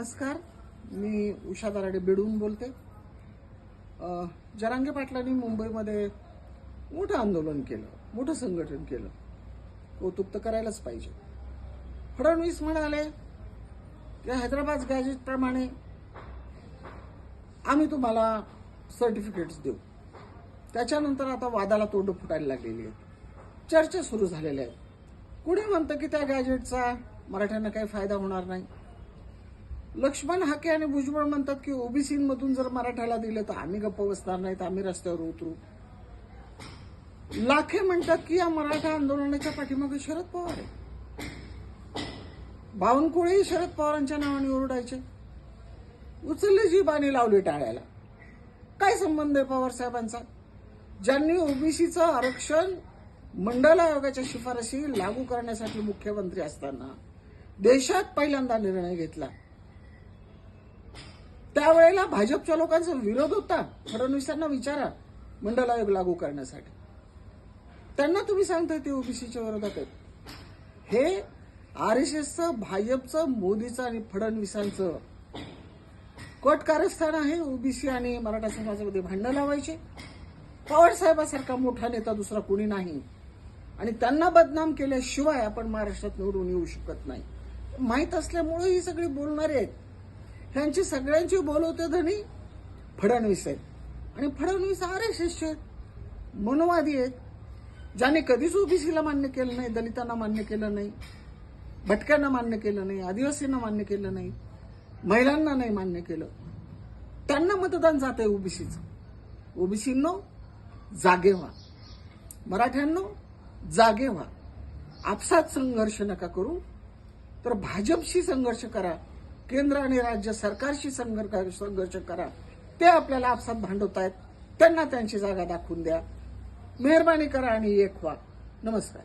नमस्कार. मी उषा दराडे बेडून बोलते. जरांगे पाटलांनी मुंबईमध्ये मोठं आंदोलन केलं मोठं संघटन केलं. कौतुक तर करायलाच पाहिजे. फडणवीस म्हणाले की हैदराबाद गॅजेटप्रमाणे आम्ही तुम्हाला सर्टिफिकेट्स देऊ. त्याच्यानंतर आता वादाला तोंड फुटायला लागलेली आहेत. चर्चा सुरू झालेल्या आहेत. कुणी म्हणतं की त्या गॅजेटचा मराठ्यांना काही फायदा होणार नाही? लक्ष्मण हाके आणि भुजबळ म्हणतात की ओबीसीमधून जर मराठ्याला दिलं तर आम्ही गप्प बसणार नाहीत आम्ही रस्त्यावर उतरू. लाखे म्हणतात की या मराठा आंदोलनाच्या पाठीमागे शरद पवार आहे. बावनकुळेही शरद पवारांच्या नावाने ओरडायचे. उचलली जी बाणी लावली टाळ्याला. काय संबंध आहे पवार साहेबांचा? ज्यांनी ओबीसीचं आरक्षण मंडल आयोगाच्या शिफारशी लागू करण्यासाठी मुख्यमंत्री असताना देशात पहिल्यांदा निर्णय घेतला. त्यावेळेला भाजपच्या लोकांचा विरोध होता. फडणवीसांना विचारा मंडल आयोग लागू करण्यासाठी. त्यांना तुम्ही सांगताय ते ओबीसीच्या विरोधात आहेत. हे आर एस एसचं भाजपचं मोदीचं आणि फडणवीसांचं कट कारस्थान आहे ओबीसी आणि मराठा समाजामध्ये भांडणं लावायचे. पवार साहेबासारखा मोठा नेता दुसरा कोणी नाही. आणि त्यांना बदनाम केल्याशिवाय आपण महाराष्ट्रात निवडून येऊ शकत नाही. माहीत असल्यामुळे ही सगळी बोलणारे आहेत. ह्यांची सगळ्यांची बोलवते धनी. फडणवीस आहेत. आणि फडणवीस आर एस एसचे आहेत. मनोवादी आहेत. ज्याने कधीच ओबीसीला मान्य केलं नाही दलितांना मान्य केलं नाही भटक्यांना मान्य केलं नाही आदिवासींना मान्य केलं नाही महिलांना नाही मान्य केलं. त्यांना मतदान जात आहे ओबीसीचं. ओबीसींनो जागे व्हा. मराठ्यांनो जागे व्हा. आपसात संघर्ष नका करू. तर भाजपशी संघर्ष करा. केंद्र आणि राज्य सरकारशी संघर्ष संघर्ष करा. ते आपल्याला आपसात भांडवतायत. त्यांना त्यांची जागा दाखवून द्या. मेहरबानी करा आणि एक व्हा. नमस्कार.